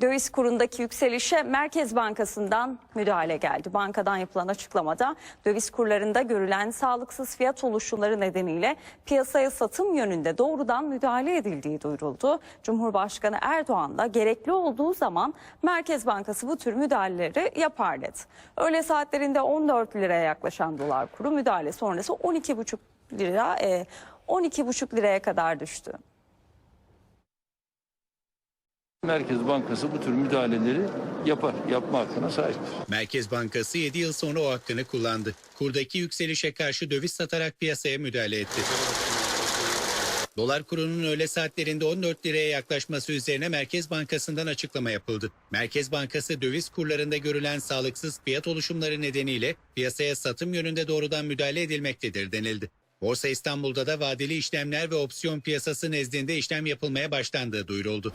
Döviz kurundaki yükselişe Merkez Bankası'ndan müdahale geldi. Bankadan yapılan açıklamada döviz kurlarında görülen sağlıksız fiyat oluşumları nedeniyle piyasaya satım yönünde doğrudan müdahale edildiği duyuruldu. Cumhurbaşkanı Erdoğan da gerekli olduğu zaman Merkez Bankası bu tür müdahaleleri yapar dedi. Öğle saatlerinde 14 liraya yaklaşan dolar kuru müdahale sonrası 12,5 lira e, 12,5 liraya kadar düştü. Merkez Bankası bu tür müdahaleleri yapar, yapma hakkına sahiptir. Merkez Bankası 7 yıl sonra o hakkını kullandı. Kurdaki yükselişe karşı döviz satarak piyasaya müdahale etti. Dolar kurunun öğle saatlerinde 14 liraya yaklaşması üzerine Merkez Bankası'ndan açıklama yapıldı. Merkez Bankası döviz kurlarında görülen sağlıksız fiyat oluşumları nedeniyle piyasaya satım yönünde doğrudan müdahale edilmektedir denildi. Borsa İstanbul'da da vadeli işlemler ve opsiyon piyasası nezdinde işlem yapılmaya başlandığı duyuruldu.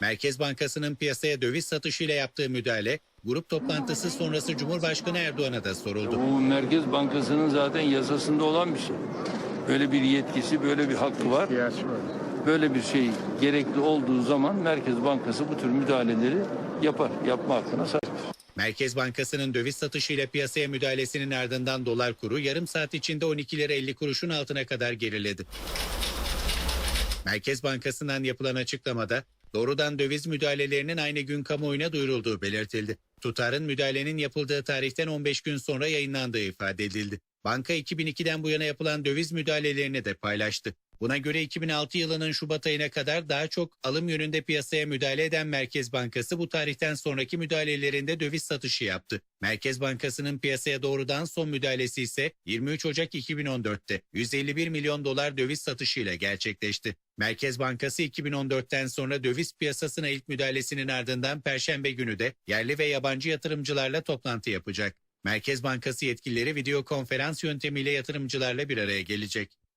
Merkez Bankası'nın piyasaya döviz satışıyla yaptığı müdahale, grup toplantısı sonrası Cumhurbaşkanı Erdoğan'a da soruldu. Bu Merkez Bankası'nın zaten yasasında olan bir şey. Böyle bir yetkisi, böyle bir hakkı var. Böyle bir şey gerekli olduğu zaman Merkez Bankası bu tür müdahaleleri yapar, yapma hakkına sahiptir. Merkez Bankası'nın döviz satışıyla piyasaya müdahalesinin ardından dolar kuru yarım saat içinde 12 lira 50 kuruşun altına kadar geriledi. Merkez Bankası'ndan yapılan açıklamada doğrudan döviz müdahalelerinin aynı gün kamuoyuna duyurulduğu belirtildi. Tutarın müdahalenin yapıldığı tarihten 15 gün sonra yayınlandığı ifade edildi. Banka 2002'den bu yana yapılan döviz müdahalelerini de paylaştı. Buna göre 2006 yılının Şubat ayına kadar daha çok alım yönünde piyasaya müdahale eden Merkez Bankası bu tarihten sonraki müdahalelerinde döviz satışı yaptı. Merkez Bankası'nın piyasaya doğrudan son müdahalesi ise 23 Ocak 2014'te 151 milyon dolar döviz satışıyla gerçekleşti. Merkez Bankası 2014'ten sonra döviz piyasasına ilk müdahalesinin ardından Perşembe günü de yerli ve yabancı yatırımcılarla toplantı yapacak. Merkez Bankası yetkilileri video konferans yöntemiyle yatırımcılarla bir araya gelecek.